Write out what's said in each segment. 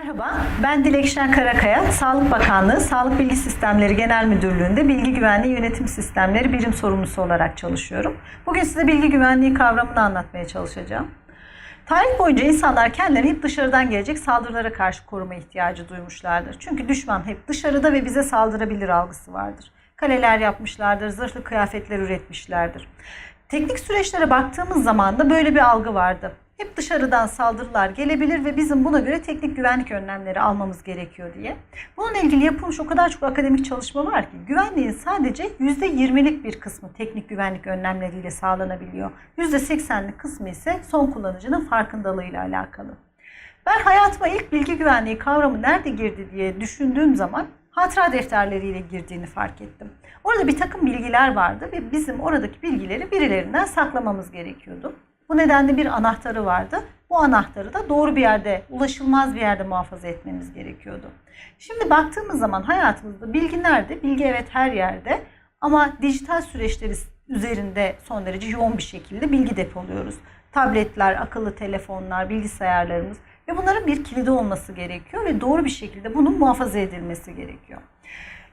Merhaba, ben Dilekşen Karakaya, Sağlık Bakanlığı Sağlık Bilgi Sistemleri Genel Müdürlüğü'nde Bilgi Güvenliği Yönetim Sistemleri Birim Sorumlusu olarak çalışıyorum. Bugün size bilgi güvenliği kavramını anlatmaya çalışacağım. Tarih boyunca insanlar kendilerini hep dışarıdan gelecek saldırılara karşı koruma ihtiyacı duymuşlardır. Çünkü düşman hep dışarıda ve bize saldırabilir algısı vardır. Kaleler yapmışlardır, zırhlı kıyafetler üretmişlerdir. Teknik süreçlere baktığımız zaman da böyle bir algı vardı. Hep dışarıdan saldırılar gelebilir ve bizim buna göre teknik güvenlik önlemleri almamız gerekiyor diye. Bununla ilgili yapılmış o kadar çok akademik çalışma var ki güvenliğin sadece %20'lik bir kısmı teknik güvenlik önlemleriyle sağlanabiliyor. %80'lik kısmı ise son kullanıcının farkındalığıyla alakalı. Ben hayatıma ilk bilgi güvenliği kavramı nerede girdi diye düşündüğüm zaman hatıra defterleriyle girdiğini fark ettim. Orada bir takım bilgiler vardı ve bizim oradaki bilgileri birilerinden saklamamız gerekiyordu. Bu nedenle bir anahtarı vardı. Bu anahtarı da doğru bir yerde, ulaşılmaz bir yerde muhafaza etmemiz gerekiyordu. Şimdi baktığımız zaman hayatımızda bilgi nerede? Bilgi evet her yerde ama dijital süreçleri üzerinde son derece yoğun bir şekilde bilgi depoluyoruz. Tabletler, akıllı telefonlar, bilgisayarlarımız ve bunların bir kilidi olması gerekiyor ve doğru bir şekilde bunun muhafaza edilmesi gerekiyor.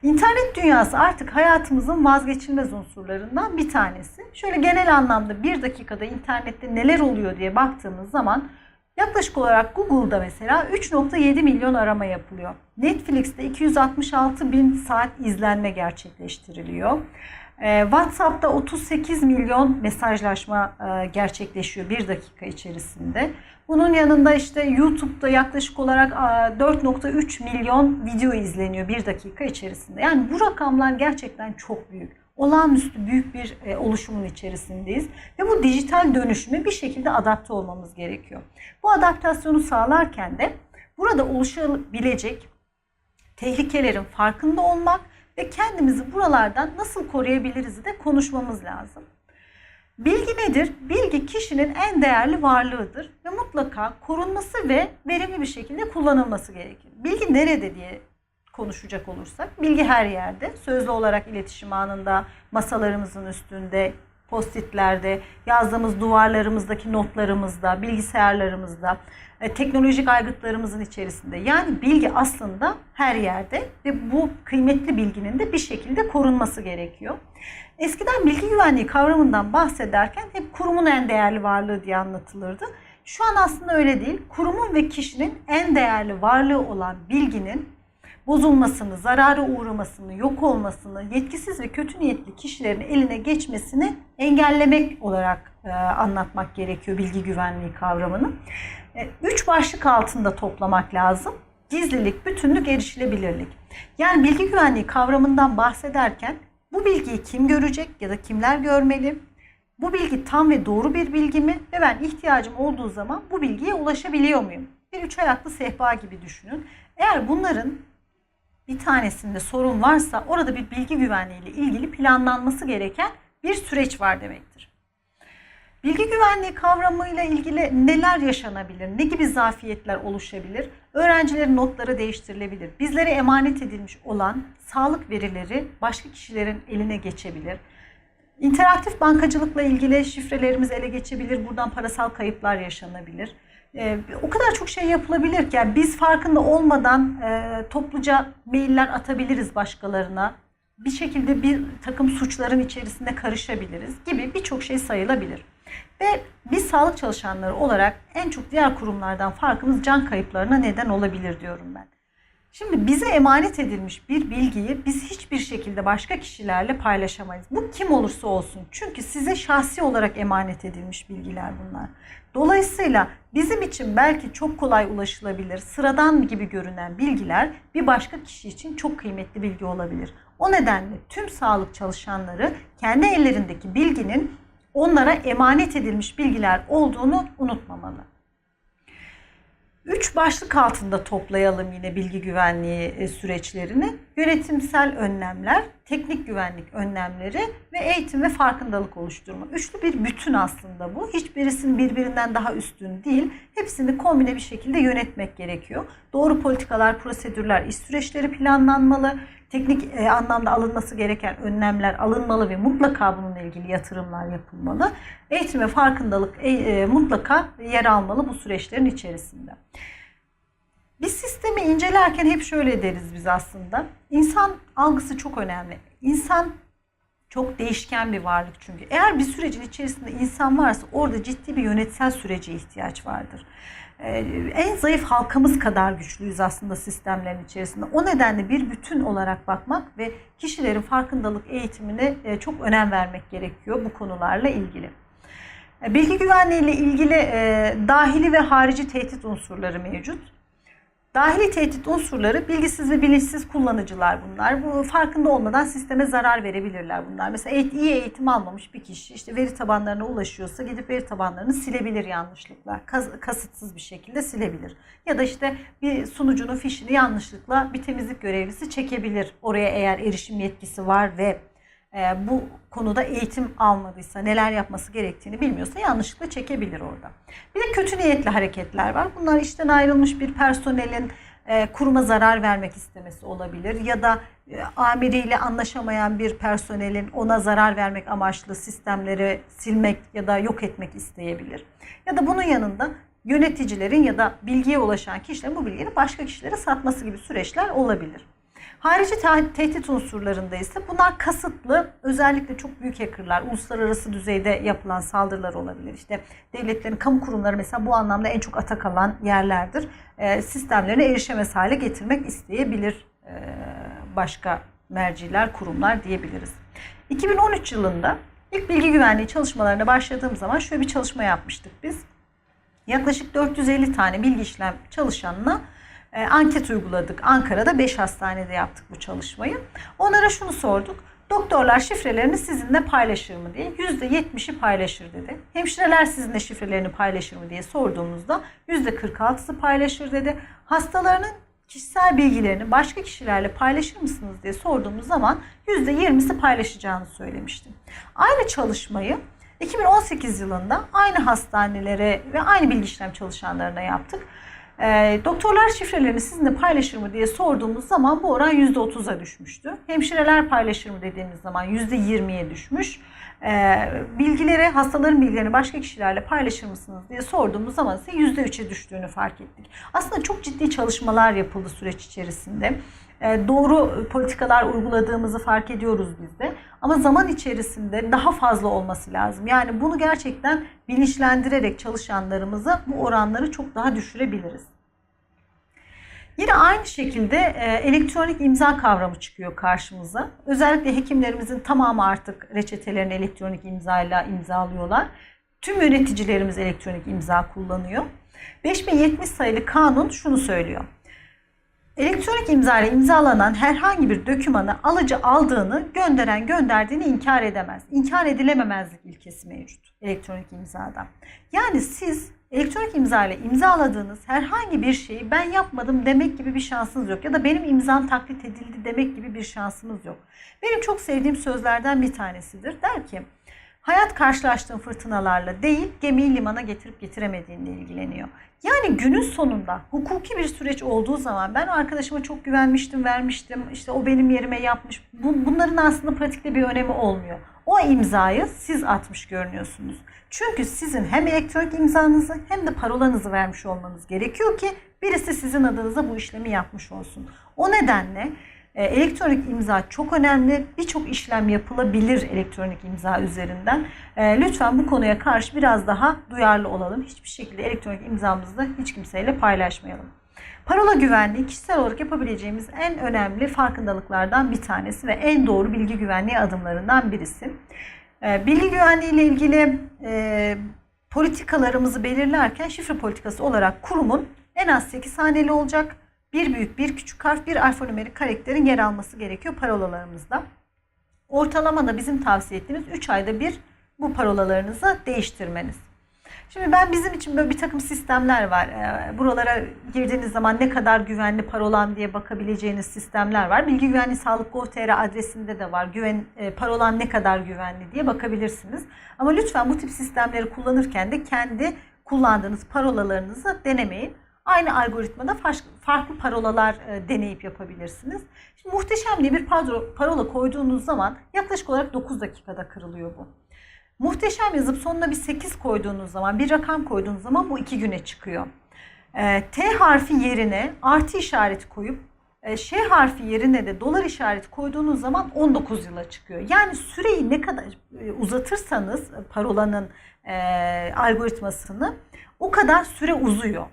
İnternet dünyası artık hayatımızın vazgeçilmez unsurlarından bir tanesi. Şöyle genel anlamda bir dakikada internette neler oluyor diye baktığımız zaman yaklaşık olarak Google'da mesela 3.7 milyon arama yapılıyor. Netflix'te 266 bin saat izlenme gerçekleştiriliyor. Ee, WhatsApp'ta 38 milyon mesajlaşma e, gerçekleşiyor bir dakika içerisinde. Bunun yanında işte YouTube'da yaklaşık olarak 4.3 milyon video izleniyor bir dakika içerisinde. Yani bu rakamlar gerçekten çok büyük. Olağanüstü büyük bir e, oluşumun içerisindeyiz. Ve bu dijital dönüşüme bir şekilde adapte olmamız gerekiyor. Bu adaptasyonu sağlarken de burada oluşabilecek tehlikelerin farkında olmak ve kendimizi buralardan nasıl koruyabiliriz de konuşmamız lazım. Bilgi nedir? Bilgi kişinin en değerli varlığıdır ve mutlaka korunması ve verimli bir şekilde kullanılması gerekir. Bilgi nerede diye konuşacak olursak, bilgi her yerde. Sözlü olarak iletişim anında, masalarımızın üstünde, postitlerde, yazdığımız duvarlarımızdaki notlarımızda, bilgisayarlarımızda, teknolojik aygıtlarımızın içerisinde. Yani bilgi aslında her yerde ve bu kıymetli bilginin de bir şekilde korunması gerekiyor. Eskiden bilgi güvenliği kavramından bahsederken hep kurumun en değerli varlığı diye anlatılırdı. Şu an aslında öyle değil. Kurumun ve kişinin en değerli varlığı olan bilginin bozulmasını, zarara uğramasını, yok olmasını, yetkisiz ve kötü niyetli kişilerin eline geçmesini engellemek olarak e, anlatmak gerekiyor bilgi güvenliği kavramını. E, üç başlık altında toplamak lazım. Gizlilik, bütünlük, erişilebilirlik. Yani bilgi güvenliği kavramından bahsederken bu bilgiyi kim görecek ya da kimler görmeli? Bu bilgi tam ve doğru bir bilgi mi? Ve ben ihtiyacım olduğu zaman bu bilgiye ulaşabiliyor muyum? Bir üç ayaklı sehpa gibi düşünün. Eğer bunların bir tanesinde sorun varsa orada bir bilgi güvenliği ile ilgili planlanması gereken bir süreç var demektir. Bilgi güvenliği kavramıyla ilgili neler yaşanabilir? Ne gibi zafiyetler oluşabilir? Öğrencilerin notları değiştirilebilir. Bizlere emanet edilmiş olan sağlık verileri başka kişilerin eline geçebilir. İnteraktif bankacılıkla ilgili şifrelerimiz ele geçebilir. Buradan parasal kayıplar yaşanabilir. Ee, o kadar çok şey yapılabilir ki yani biz farkında olmadan e, topluca mailler atabiliriz başkalarına. Bir şekilde bir takım suçların içerisinde karışabiliriz gibi birçok şey sayılabilir. Ve biz sağlık çalışanları olarak en çok diğer kurumlardan farkımız can kayıplarına neden olabilir diyorum ben. Şimdi bize emanet edilmiş bir bilgiyi biz hiçbir şekilde başka kişilerle paylaşamayız. Bu kim olursa olsun. Çünkü size şahsi olarak emanet edilmiş bilgiler bunlar. Dolayısıyla bizim için belki çok kolay ulaşılabilir, sıradan gibi görünen bilgiler bir başka kişi için çok kıymetli bilgi olabilir. O nedenle tüm sağlık çalışanları kendi ellerindeki bilginin onlara emanet edilmiş bilgiler olduğunu unutmamalı. Üç başlık altında toplayalım yine bilgi güvenliği e, süreçlerini. Yönetimsel önlemler, teknik güvenlik önlemleri ve eğitim ve farkındalık oluşturma. Üçlü bir bütün aslında bu. Hiçbirisinin birbirinden daha üstün değil. Hepsini kombine bir şekilde yönetmek gerekiyor. Doğru politikalar, prosedürler, iş süreçleri planlanmalı. Teknik e, anlamda alınması gereken önlemler alınmalı ve mutlaka bununla ilgili yatırımlar yapılmalı. Eğitim ve farkındalık e, e, mutlaka yer almalı bu süreçlerin içerisinde. Bir sistemi incelerken hep şöyle deriz biz aslında. İnsan algısı çok önemli. İnsan çok değişken bir varlık çünkü. Eğer bir sürecin içerisinde insan varsa orada ciddi bir yönetsel sürece ihtiyaç vardır. Ee, en zayıf halkamız kadar güçlüyüz aslında sistemlerin içerisinde. O nedenle bir bütün olarak bakmak ve kişilerin farkındalık eğitimine e, çok önem vermek gerekiyor bu konularla ilgili. E, Bilgi güvenliği ile ilgili e, dahili ve harici tehdit unsurları mevcut. Dahili tehdit unsurları bilgisiz ve bilinçsiz kullanıcılar bunlar. Bu farkında olmadan sisteme zarar verebilirler bunlar. Mesela eğit- iyi eğitim almamış bir kişi işte veri tabanlarına ulaşıyorsa gidip veri tabanlarını silebilir yanlışlıkla. Kas- kasıtsız bir şekilde silebilir. Ya da işte bir sunucunun fişini yanlışlıkla bir temizlik görevlisi çekebilir. Oraya eğer erişim yetkisi var ve bu konuda eğitim almadıysa, neler yapması gerektiğini bilmiyorsa yanlışlıkla çekebilir orada. Bir de kötü niyetli hareketler var. Bunlar işten ayrılmış bir personelin kuruma zarar vermek istemesi olabilir ya da amiriyle anlaşamayan bir personelin ona zarar vermek amaçlı sistemleri silmek ya da yok etmek isteyebilir. Ya da bunun yanında yöneticilerin ya da bilgiye ulaşan kişilerin bu bilgileri başka kişilere satması gibi süreçler olabilir. Harici te- tehdit unsurlarında ise bunlar kasıtlı özellikle çok büyük hackerlar, uluslararası düzeyde yapılan saldırılar olabilir. İşte devletlerin, kamu kurumları mesela bu anlamda en çok atak alan yerlerdir. E, sistemlerine erişemez hale getirmek isteyebilir e, başka merciler, kurumlar diyebiliriz. 2013 yılında ilk bilgi güvenliği çalışmalarına başladığım zaman şöyle bir çalışma yapmıştık biz. Yaklaşık 450 tane bilgi işlem çalışanına e, anket uyguladık. Ankara'da 5 hastanede yaptık bu çalışmayı. Onlara şunu sorduk. Doktorlar şifrelerini sizinle paylaşır mı diye. %70'i paylaşır dedi. Hemşireler sizinle şifrelerini paylaşır mı diye sorduğumuzda %46'sı paylaşır dedi. Hastalarının kişisel bilgilerini başka kişilerle paylaşır mısınız diye sorduğumuz zaman %20'si paylaşacağını söylemiştim. Aynı çalışmayı 2018 yılında aynı hastanelere ve aynı bilgi işlem çalışanlarına yaptık. E, doktorlar şifrelerini sizinle paylaşır mı diye sorduğumuz zaman bu oran %30'a düşmüştü. Hemşireler paylaşır mı dediğimiz zaman %20'ye düşmüş. E, bilgileri, hastaların bilgilerini başka kişilerle paylaşır mısınız diye sorduğumuz zaman ise %3'e düştüğünü fark ettik. Aslında çok ciddi çalışmalar yapıldı süreç içerisinde. E, doğru politikalar uyguladığımızı fark ediyoruz biz de. Ama zaman içerisinde daha fazla olması lazım. Yani bunu gerçekten bilinçlendirerek çalışanlarımıza bu oranları çok daha düşürebiliriz. Yine aynı şekilde e, elektronik imza kavramı çıkıyor karşımıza. Özellikle hekimlerimizin tamamı artık reçetelerini elektronik imzayla imzalıyorlar. Tüm yöneticilerimiz elektronik imza kullanıyor. 5070 sayılı kanun şunu söylüyor. Elektronik imza ile imzalanan herhangi bir dokümanı alıcı aldığını, gönderen gönderdiğini inkar edemez. İnkar edilememezlik ilkesi mevcut elektronik imzada. Yani siz elektronik imza ile imzaladığınız herhangi bir şeyi ben yapmadım demek gibi bir şansınız yok. Ya da benim imzam taklit edildi demek gibi bir şansımız yok. Benim çok sevdiğim sözlerden bir tanesidir. Der ki, hayat karşılaştığın fırtınalarla değil, gemiyi limana getirip getiremediğinle ilgileniyor. Yani günün sonunda hukuki bir süreç olduğu zaman ben arkadaşıma çok güvenmiştim, vermiştim. işte o benim yerime yapmış. Bu, bunların aslında pratikte bir önemi olmuyor. O imzayı siz atmış görünüyorsunuz. Çünkü sizin hem elektronik imzanızı hem de parolanızı vermiş olmanız gerekiyor ki birisi sizin adınıza bu işlemi yapmış olsun. O nedenle elektronik imza çok önemli. Birçok işlem yapılabilir elektronik imza üzerinden. E, lütfen bu konuya karşı biraz daha duyarlı olalım. Hiçbir şekilde elektronik imzamızı hiç kimseyle paylaşmayalım. Parola güvenliği kişisel olarak yapabileceğimiz en önemli farkındalıklardan bir tanesi ve en doğru bilgi güvenliği adımlarından birisi. E, bilgi güvenliği ile ilgili e, politikalarımızı belirlerken şifre politikası olarak kurumun en az 8 haneli olacak bir büyük bir küçük harf bir alfanümerik karakterin yer alması gerekiyor parolalarımızda. Ortalamada bizim tavsiye ettiğimiz 3 ayda bir bu parolalarınızı değiştirmeniz. Şimdi ben bizim için böyle bir takım sistemler var. Ee, Buralara girdiğiniz zaman ne kadar güvenli parolam diye bakabileceğiniz sistemler var. Bilgi Güvenliği Sağlık Gov.tr adresinde de var. Güven, e, parolan ne kadar güvenli diye bakabilirsiniz. Ama lütfen bu tip sistemleri kullanırken de kendi kullandığınız parolalarınızı denemeyin. Aynı algoritmada farklı parolalar e, deneyip yapabilirsiniz. Şimdi muhteşem diye bir parola koyduğunuz zaman yaklaşık olarak 9 dakikada kırılıyor bu. Muhteşem yazıp sonuna bir 8 koyduğunuz zaman, bir rakam koyduğunuz zaman bu 2 güne çıkıyor. E, T harfi yerine artı işareti koyup e, Ş harfi yerine de dolar işareti koyduğunuz zaman 19 yıla çıkıyor. Yani süreyi ne kadar uzatırsanız parolanın e, algoritmasını o kadar süre uzuyor.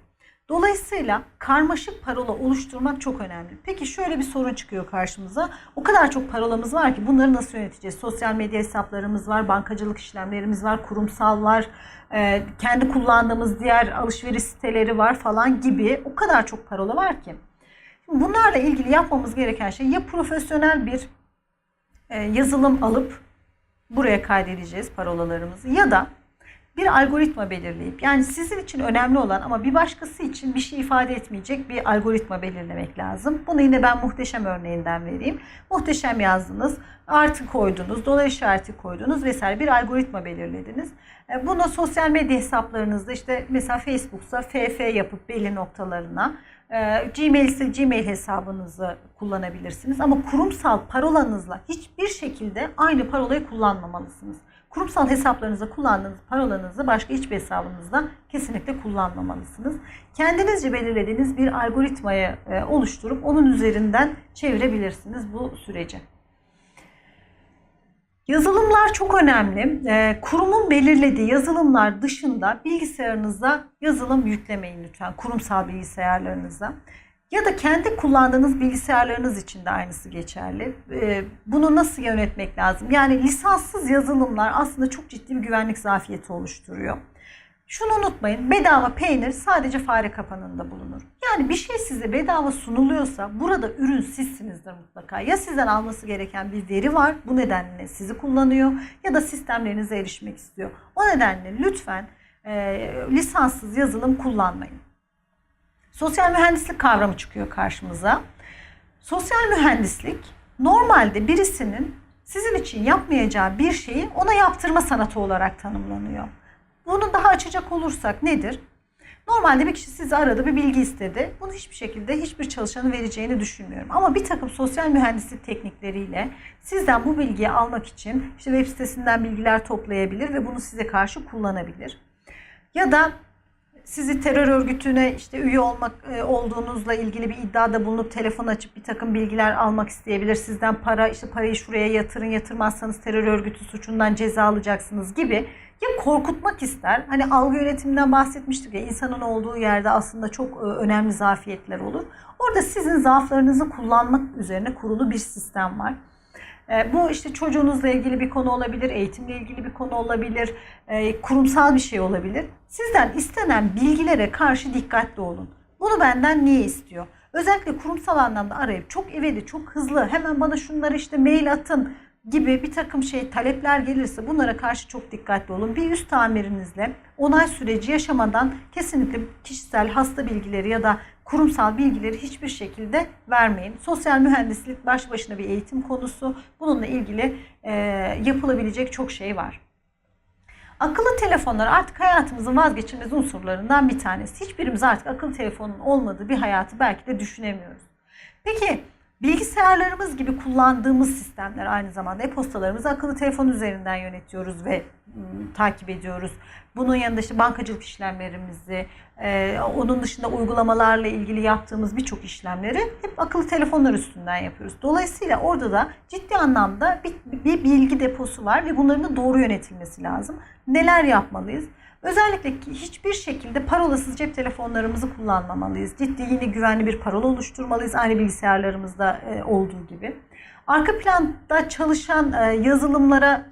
Dolayısıyla karmaşık parola oluşturmak çok önemli. Peki şöyle bir sorun çıkıyor karşımıza. O kadar çok parolamız var ki bunları nasıl yöneteceğiz? Sosyal medya hesaplarımız var, bankacılık işlemlerimiz var, kurumsal var, e, kendi kullandığımız diğer alışveriş siteleri var falan gibi o kadar çok parola var ki. Bunlarla ilgili yapmamız gereken şey ya profesyonel bir e, yazılım alıp buraya kaydedeceğiz parolalarımızı ya da bir algoritma belirleyip yani sizin için önemli olan ama bir başkası için bir şey ifade etmeyecek bir algoritma belirlemek lazım. Bunu yine ben muhteşem örneğinden vereyim. Muhteşem yazdınız, artı koydunuz, dolar işareti koydunuz vesaire bir algoritma belirlediniz. E, Bunu sosyal medya hesaplarınızda işte mesela Facebook'sa FF yapıp belli noktalarına e, Gmail ise Gmail hesabınızı kullanabilirsiniz ama kurumsal parolanızla hiçbir şekilde aynı parolayı kullanmamalısınız. Kurumsal hesaplarınızda kullandığınız parolanızı başka hiçbir hesabınızda kesinlikle kullanmamalısınız. Kendinizce belirlediğiniz bir algoritmayı e, oluşturup onun üzerinden çevirebilirsiniz bu süreci. Yazılımlar çok önemli. E, kurumun belirlediği yazılımlar dışında bilgisayarınıza yazılım yüklemeyin lütfen. Kurumsal bilgisayarlarınıza. Ya da kendi kullandığınız bilgisayarlarınız için de aynısı geçerli. E, bunu nasıl yönetmek lazım? Yani lisanssız yazılımlar aslında çok ciddi bir güvenlik zafiyeti oluşturuyor. Şunu unutmayın. Bedava peynir sadece fare kapanında bulunur. Yani bir şey size bedava sunuluyorsa burada ürün sizsinizdir mutlaka. Ya sizden alması gereken bir veri var. Bu nedenle sizi kullanıyor ya da sistemlerinize erişmek istiyor. O nedenle lütfen e, lisanssız yazılım kullanmayın. Sosyal mühendislik kavramı çıkıyor karşımıza. Sosyal mühendislik normalde birisinin sizin için yapmayacağı bir şeyi ona yaptırma sanatı olarak tanımlanıyor. Bunu daha açacak olursak nedir? Normalde bir kişi sizi aradı, bir bilgi istedi. Bunu hiçbir şekilde hiçbir çalışanın vereceğini düşünmüyorum. Ama bir takım sosyal mühendislik teknikleriyle sizden bu bilgiyi almak için işte web sitesinden bilgiler toplayabilir ve bunu size karşı kullanabilir. Ya da sizi terör örgütüne işte üye olmak e, olduğunuzla ilgili bir iddiada bulunup telefon açıp bir takım bilgiler almak isteyebilir. Sizden para işte parayı şuraya yatırın yatırmazsanız terör örgütü suçundan ceza alacaksınız gibi ya korkutmak ister. Hani algı yönetiminden bahsetmiştik ya insanın olduğu yerde aslında çok e, önemli zafiyetler olur. Orada sizin zaaflarınızı kullanmak üzerine kurulu bir sistem var. E, Bu işte çocuğunuzla ilgili bir konu olabilir, eğitimle ilgili bir konu olabilir, e, kurumsal bir şey olabilir. Sizden istenen bilgilere karşı dikkatli olun. Bunu benden niye istiyor? Özellikle kurumsal anlamda arayıp çok ivedi, çok hızlı hemen bana şunları işte mail atın gibi bir takım şey talepler gelirse bunlara karşı çok dikkatli olun. Bir üst tamirinizle onay süreci yaşamadan kesinlikle kişisel hasta bilgileri ya da kurumsal bilgileri hiçbir şekilde vermeyin. Sosyal mühendislik baş başına bir eğitim konusu. Bununla ilgili e, yapılabilecek çok şey var. Akıllı telefonlar artık hayatımızın vazgeçilmez unsurlarından bir tanesi. Hiçbirimiz artık akıllı telefonun olmadığı bir hayatı belki de düşünemiyoruz. Peki bilgisayarlarımız gibi kullandığımız sistemler aynı zamanda e-postalarımızı akıllı telefon üzerinden yönetiyoruz ve ım, takip ediyoruz. Bunun yanında işte bankacılık işlemlerimizi, e, onun dışında uygulamalarla ilgili yaptığımız birçok işlemleri hep akıllı telefonlar üstünden yapıyoruz. Dolayısıyla orada da ciddi anlamda bir, bir bilgi deposu var ve bunların da doğru yönetilmesi lazım. Neler yapmalıyız? Özellikle hiçbir şekilde parolasız cep telefonlarımızı kullanmamalıyız. Ciddi yine güvenli bir parola oluşturmalıyız. Aynı bilgisayarlarımızda e, olduğu gibi. Arka planda çalışan e, yazılımlara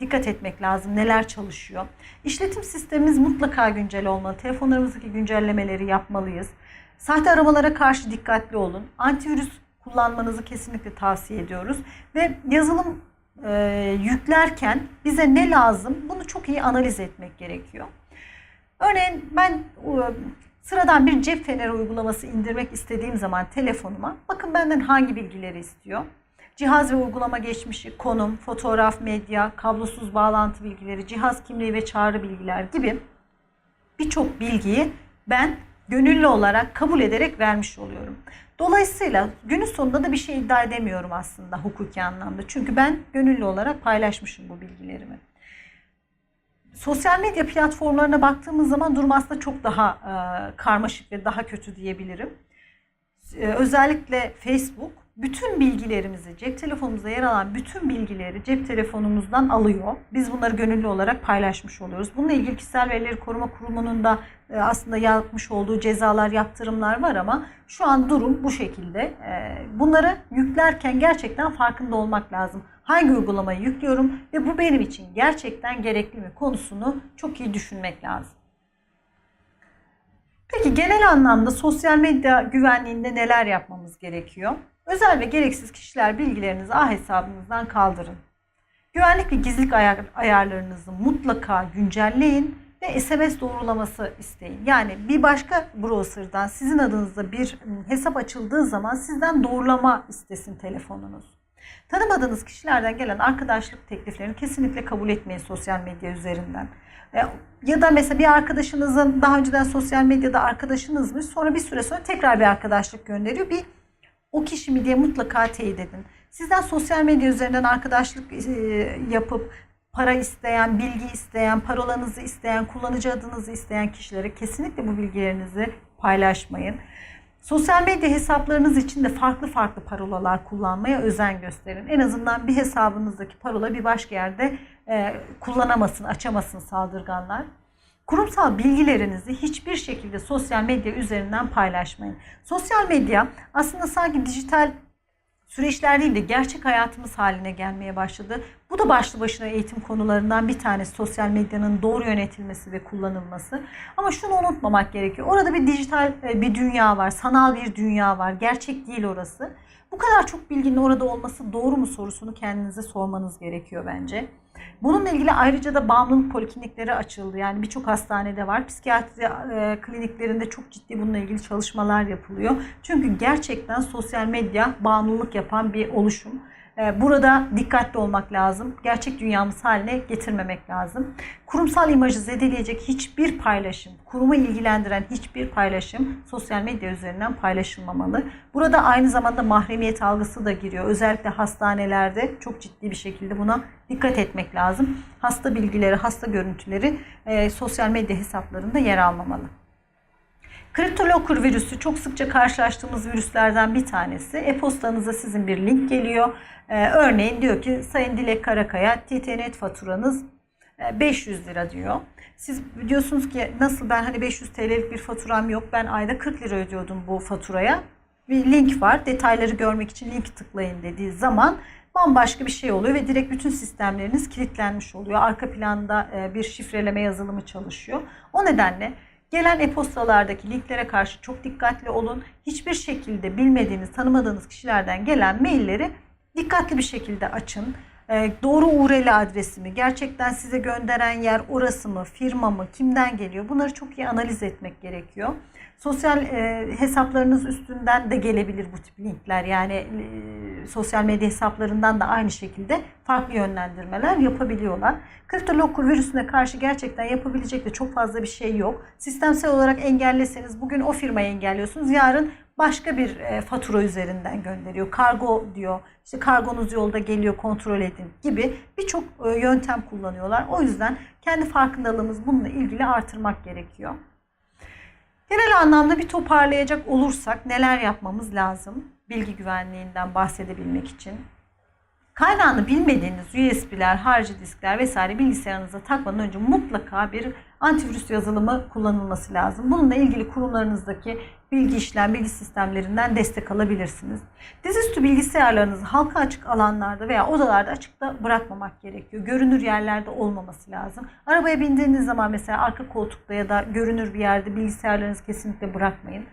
dikkat etmek lazım. Neler çalışıyor? İşletim sistemimiz mutlaka güncel olmalı. Telefonlarımızdaki güncellemeleri yapmalıyız. Sahte aramalara karşı dikkatli olun. Antivirüs kullanmanızı kesinlikle tavsiye ediyoruz. Ve yazılım e, yüklerken bize ne lazım bunu çok iyi analiz etmek gerekiyor. Örneğin ben e, sıradan bir cep feneri uygulaması indirmek istediğim zaman telefonuma bakın benden hangi bilgileri istiyor. Cihaz ve uygulama geçmişi, konum, fotoğraf, medya, kablosuz bağlantı bilgileri, cihaz kimliği ve çağrı bilgiler gibi birçok bilgiyi ben gönüllü olarak kabul ederek vermiş oluyorum. Dolayısıyla günün sonunda da bir şey iddia edemiyorum aslında hukuki anlamda. Çünkü ben gönüllü olarak paylaşmışım bu bilgilerimi. Sosyal medya platformlarına baktığımız zaman durum aslında çok daha e, karmaşık ve daha kötü diyebilirim. E, özellikle Facebook bütün bilgilerimizi, cep telefonumuzda yer alan bütün bilgileri cep telefonumuzdan alıyor. Biz bunları gönüllü olarak paylaşmış oluyoruz. Bununla ilgili Kişisel Verileri Koruma Kurumu'nun da e, aslında yapmış olduğu cezalar, yaptırımlar var ama şu an durum bu şekilde. E, bunları yüklerken gerçekten farkında olmak lazım. Hangi uygulamayı yüklüyorum ve bu benim için gerçekten gerekli mi konusunu çok iyi düşünmek lazım. Peki genel anlamda sosyal medya güvenliğinde neler yapmamız gerekiyor? Özel ve gereksiz kişiler bilgilerinizi A hesabınızdan kaldırın. Güvenlik ve gizlilik ayar, ayarlarınızı mutlaka güncelleyin ve SMS doğrulaması isteyin. Yani bir başka browser'dan sizin adınızda bir hesap açıldığı zaman sizden doğrulama istesin telefonunuz. Tanımadığınız kişilerden gelen arkadaşlık tekliflerini kesinlikle kabul etmeyin sosyal medya üzerinden. E, Ya da mesela bir arkadaşınızın daha önceden sosyal medyada arkadaşınızmış sonra bir süre sonra tekrar bir arkadaşlık gönderiyor. Bir o kişi mi diye mutlaka teyit edin. Sizden sosyal medya üzerinden arkadaşlık e, yapıp para isteyen, bilgi isteyen, parolanızı isteyen, kullanıcı adınızı isteyen kişilere kesinlikle bu bilgilerinizi paylaşmayın. Sosyal medya hesaplarınız için de farklı farklı parolalar kullanmaya özen gösterin. En azından bir hesabınızdaki parola bir başka yerde e, kullanamasın, açamasın saldırganlar. Kurumsal bilgilerinizi hiçbir şekilde sosyal medya üzerinden paylaşmayın. Sosyal medya aslında sanki dijital süreçler değil de gerçek hayatımız haline gelmeye başladı. Bu da başlı başına eğitim konularından bir tanesi sosyal medyanın doğru yönetilmesi ve kullanılması. Ama şunu unutmamak gerekiyor. Orada bir dijital e, bir dünya var, sanal bir dünya var. Gerçek değil orası. Bu kadar çok bilginin orada olması doğru mu sorusunu kendinize sormanız gerekiyor bence. Bununla ilgili ayrıca da bağımlılık poliklinikleri açıldı. Yani birçok hastanede var. Psikiyatri e, kliniklerinde çok ciddi bununla ilgili çalışmalar yapılıyor. Çünkü gerçekten sosyal medya bağımlılık yapan bir oluşum. E, burada dikkatli olmak lazım. Gerçek dünyamız haline getirmemek lazım. Kurumsal imajı zedeleyecek hiçbir paylaşım, kurumu ilgilendiren hiçbir paylaşım sosyal medya üzerinden paylaşılmamalı. Burada aynı zamanda mahremiyet algısı da giriyor. Özellikle hastanelerde çok ciddi bir şekilde buna dikkat etmek lazım. Hasta bilgileri, hasta görüntüleri e, sosyal medya hesaplarında yer almamalı. CryptoLocker virüsü çok sıkça karşılaştığımız virüslerden bir tanesi. E-postanıza sizin bir link geliyor. Ee, örneğin diyor ki Sayın Dilek Karakaya TTNet faturanız 500 lira diyor. Siz diyorsunuz ki nasıl ben hani 500 TL'lik bir faturam yok ben ayda 40 lira ödüyordum bu faturaya. Bir link var detayları görmek için link tıklayın dediği zaman bambaşka bir şey oluyor ve direkt bütün sistemleriniz kilitlenmiş oluyor. Arka planda e, bir şifreleme yazılımı çalışıyor. O nedenle Gelen e-postalardaki linklere karşı çok dikkatli olun. Hiçbir şekilde bilmediğiniz, tanımadığınız kişilerden gelen mailleri dikkatli bir şekilde açın. E, doğru URL adresi mi, gerçekten size gönderen yer orası mı, firma mı, kimden geliyor bunları çok iyi analiz etmek gerekiyor. Sosyal e, hesaplarınız üstünden de gelebilir bu tip linkler. Yani e, sosyal medya hesaplarından da aynı şekilde farklı yönlendirmeler yapabiliyorlar. CryptoLocker virüsüne karşı gerçekten yapabilecek de çok fazla bir şey yok. Sistemsel olarak engelleseniz bugün o firmayı engelliyorsunuz. Yarın başka bir e, fatura üzerinden gönderiyor. Kargo diyor. İşte kargonuz yolda geliyor kontrol edin gibi birçok e, yöntem kullanıyorlar. O yüzden kendi farkındalığımız bununla ilgili artırmak gerekiyor. Genel anlamda bir toparlayacak olursak neler yapmamız lazım bilgi güvenliğinden bahsedebilmek için? Kaynağını bilmediğiniz USB'ler, harici diskler vesaire bilgisayarınıza takmadan önce mutlaka bir antivirüs yazılımı kullanılması lazım. Bununla ilgili kurumlarınızdaki bilgi işlem, bilgi sistemlerinden destek alabilirsiniz. Dizüstü bilgisayarlarınızı halka açık alanlarda veya odalarda açıkta bırakmamak gerekiyor. Görünür yerlerde olmaması lazım. Arabaya bindiğiniz zaman mesela arka koltukta ya da görünür bir yerde bilgisayarlarınızı kesinlikle bırakmayın.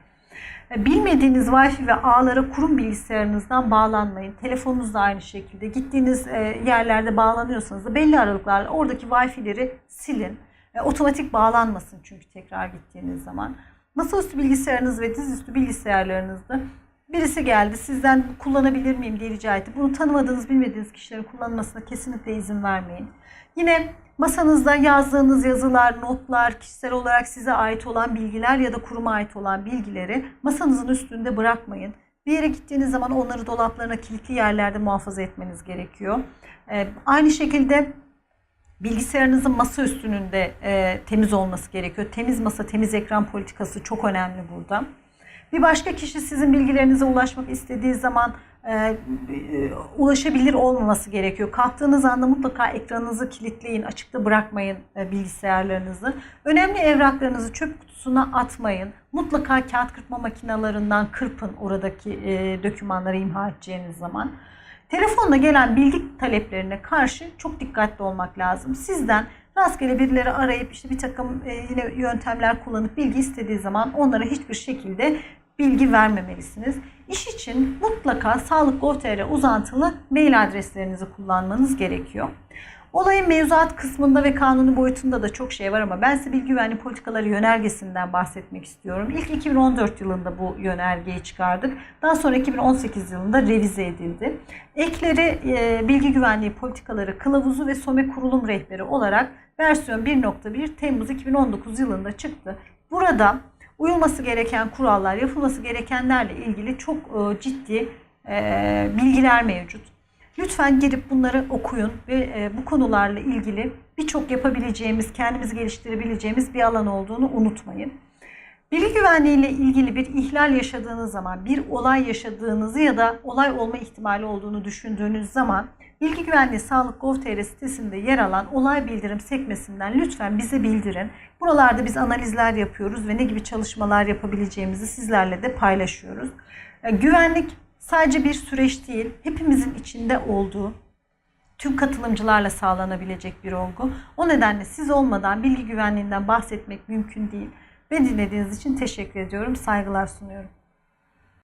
Bilmediğiniz Wi-Fi ve ağlara kurum bilgisayarınızdan bağlanmayın. Telefonunuz da aynı şekilde. Gittiğiniz e, yerlerde bağlanıyorsanız da belli aralıklarla oradaki Wi-Fi'leri silin. E, otomatik bağlanmasın çünkü tekrar gittiğiniz zaman. Masaüstü bilgisayarınız ve dizüstü bilgisayarlarınızda birisi geldi sizden kullanabilir miyim diye rica etti. Bunu tanımadığınız bilmediğiniz kişilerin kullanmasına kesinlikle izin vermeyin. Yine masanızda yazdığınız yazılar, notlar, kişisel olarak size ait olan bilgiler ya da kuruma ait olan bilgileri masanızın üstünde bırakmayın. Bir yere gittiğiniz zaman onları dolaplarına kilitli yerlerde muhafaza etmeniz gerekiyor. Ee, aynı şekilde Bilgisayarınızın masa üstünde e, temiz olması gerekiyor. Temiz masa, temiz ekran politikası çok önemli burada. Bir başka kişi sizin bilgilerinize ulaşmak istediği zaman e, e, ulaşabilir olmaması gerekiyor. Kalktığınız anda mutlaka ekranınızı kilitleyin, açıkta bırakmayın e, bilgisayarlarınızı. Önemli evraklarınızı çöp kutusuna atmayın. Mutlaka kağıt kırpma makinalarından kırpın oradaki e, dokümanları imha edeceğiniz zaman. Telefonla gelen bilgi taleplerine karşı çok dikkatli olmak lazım. Sizden rastgele birileri arayıp işte bir takım e, yine yöntemler kullanıp bilgi istediği zaman onlara hiçbir şekilde bilgi vermemelisiniz. İş için mutlaka sağlık.gov.tr uzantılı mail adreslerinizi kullanmanız gerekiyor. Olayın mevzuat kısmında ve kanuni boyutunda da çok şey var ama ben size bilgi güvenliği politikaları yönergesinden bahsetmek istiyorum. İlk 2014 yılında bu yönergeyi çıkardık. Daha sonra 2018 yılında revize edildi. Ekleri e, bilgi güvenliği politikaları kılavuzu ve SOME kurulum rehberi olarak versiyon 1.1 Temmuz 2019 yılında çıktı. Burada uyulması gereken kurallar, yapılması gerekenlerle ilgili çok e, ciddi e, bilgiler mevcut. Lütfen girip bunları okuyun ve e, bu konularla ilgili birçok yapabileceğimiz, kendimizi geliştirebileceğimiz bir alan olduğunu unutmayın. Bilgi güvenliği ile ilgili bir ihlal yaşadığınız zaman, bir olay yaşadığınızı ya da olay olma ihtimali olduğunu düşündüğünüz zaman Bilgi Güvenliği Sağlık Gov.tr sitesinde yer alan olay bildirim sekmesinden lütfen bize bildirin. Buralarda biz analizler yapıyoruz ve ne gibi çalışmalar yapabileceğimizi sizlerle de paylaşıyoruz. E, Güvenlik sadece bir süreç değil, hepimizin içinde olduğu, tüm katılımcılarla sağlanabilecek bir olgu. O nedenle siz olmadan bilgi güvenliğinden bahsetmek mümkün değil. Beni dinlediğiniz için teşekkür ediyorum. Saygılar sunuyorum.